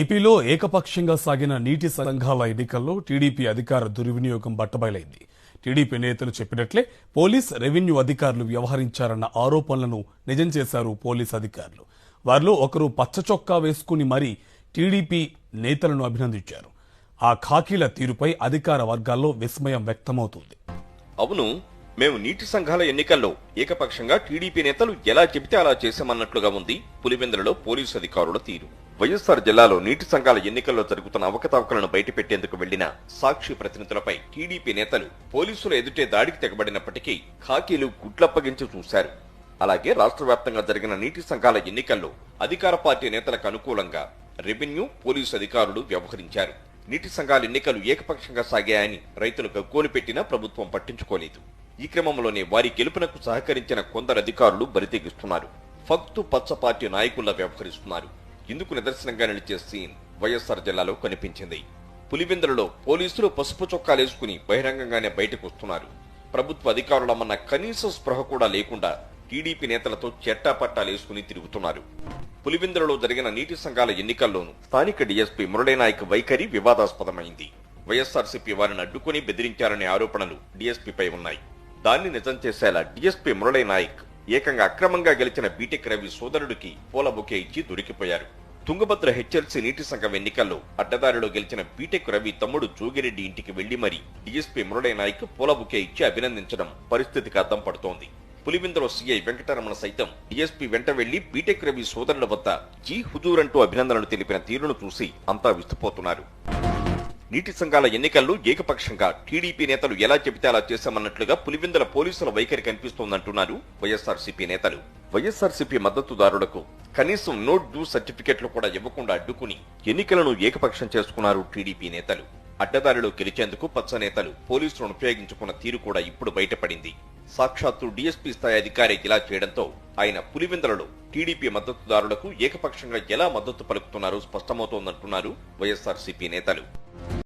ఏపీలో ఏకపక్షంగా సాగిన నీటి సంఘాల ఎన్నికల్లో టీడీపీ అధికార దుర్వినియోగం బట్టబయలైంది. టీడీపీ నేతలు చెప్పినట్లే పోలీస్ రెవెన్యూ అధికారులు వ్యవహరించారన్న ఆరోపణలను నిజం చేశారు పోలీస్ అధికారులు. వారిలో ఒకరు పచ్చచొక్కా వేసుకుని మరీ టీడీపీ నేతలను అభినందించారు. ఆ ఖాకీల తీరుపై అధికార వర్గాల్లో విస్మయం వ్యక్తమవుతుంది. అవును మేము నీటి సంఘాల ఎన్నికల్లో ఏకపక్షంగా టీడీపీ నేతలు ఎలా చెబితే అలా చేశామన్నట్లుగా ఉంది పులివెందులలో పోలీసు అధికారుల తీరు. వైఎస్ఆర్ జిల్లాలో నీటి సంఘాల ఎన్నికల్లో జరుగుతున్న అవకతవకలను బయటపెట్టేందుకు వెళ్ళిన సాక్షి ప్రతినిధులపై టీడీపీ నేతలు పోలీసుల ఎదుటే దాడికి తెగబడినప్పటికీ ఖాకీలు గుడ్లప్పగించి చూశారు. అలాగే రాష్ట్ర వ్యాప్తంగా జరిగిన నీటి సంఘాల ఎన్నికల్లో అధికార పార్టీ నేతలకు అనుకూలంగా రెవెన్యూ పోలీసు అధికారులు వ్యవహరించారు. నీటి సంఘాల ఎన్నికలు ఏకపక్షంగా సాగాయని రైతులు గగ్గోలు పెట్టినా ప్రభుత్వం పట్టించుకోలేదు. ఈ క్రమంలోనే వారి గెలుపునకు సహకరించిన కొందరు అధికారులు బరితెగిస్తున్నారు. ఫక్తు పచ్చ పార్టీ నాయకుల్లా వ్యవహరిస్తున్నారు. ఇందుకు నిదర్శనంగా నిలిచే సీన్ వైఎస్ఆర్ జిల్లాలో కనిపించింది. పులివెందులలో పోలీసులు పసుపు చొక్కాలేసుకుని బహిరంగంగానే బయటకు వస్తున్నారు. ప్రభుత్వ అధికారులమన్న కనీస స్పృహ కూడా లేకుండా టీడీపీ నేతలతో చెట్టాపట్టాలేసుకుని తిరుగుతున్నారు. పులివెందులలో జరిగిన నీటి సంఘాల ఎన్నికల్లోనూ స్థానిక డీఎస్పీ మురళీనాయక్ వైఖరి వివాదాస్పదమైంది. వైఎస్ఆర్సీపీ వారిని అడ్డుకుని బెదిరించారనే ఆరోపణలు డీఎస్పీపై ఉన్నాయి. దాన్ని నిజం చేసేలా డీఎస్పీ మురళీనాయక్ ఏకంగా అక్రమంగా గెలిచిన బీటెక్ రవి సోదరుడికి పూల బొకే ఇచ్చి దొరికిపోయారు. తుంగభద్ర హెచ్ఎల్సీ నీటి సంఘం ఎన్నికల్లో అడ్డదారిలో గెలిచిన బీటెక్ రవి తమ్ముడు జోగిరెడ్డి ఇంటికి వెళ్ళి మరీ డీఎస్పీ మురళీనాయక్ పూల బుకే ఇచ్చి అభినందించడం పరిస్థితికి అద్దం పడుతోంది. పులివిందలో సీఐ వెంకటరమణ సైతం డీఎస్పీ వెంట వెళ్ళి బీటెక్ రవి సోదరుల వద్ద జీ హుజూర్ అంటూ అభినందనలు తెలిపిన తీరును చూసి అంతా విస్తుపోతున్నారు. నీటి సంఘాల ఎన్నికల్లో ఏకపక్షంగా టీడీపీ నేతలు ఎలా చెబితే అలా చేశామన్నట్లుగా పులివెందుల పోలీసుల వైఖరి కనిపిస్తోందంటున్నారు వైఎస్ఆర్సీపీ నేతలు. వైఎస్ఆర్సీపీ మద్దతుదారులకు కనీసం నోట్ డ్యూ సర్టిఫికెట్లు కూడా ఇవ్వకుండా అడ్డుకుని ఎన్నికలను ఏకపక్షం చేసుకున్నారు టీడీపీ నేతలు. అడ్డదారిలో గెలిచేందుకు పచ్చ నేతలు పోలీసులను ఉపయోగించుకున్న తీరు కూడా ఇప్పుడు బయటపడింది. సాక్షాత్తు డీఎస్పీ స్థాయి అధికారి ఇలా చేయడంతో ఆయన పులివెందులలో టీడీపీ మద్దతుదారులకు ఏకపక్షంగా ఎలా మద్దతు పలుకుతున్నారో స్పష్టమవుతోందంటున్నారు వైఎస్ఆర్సీపీ నేతలు.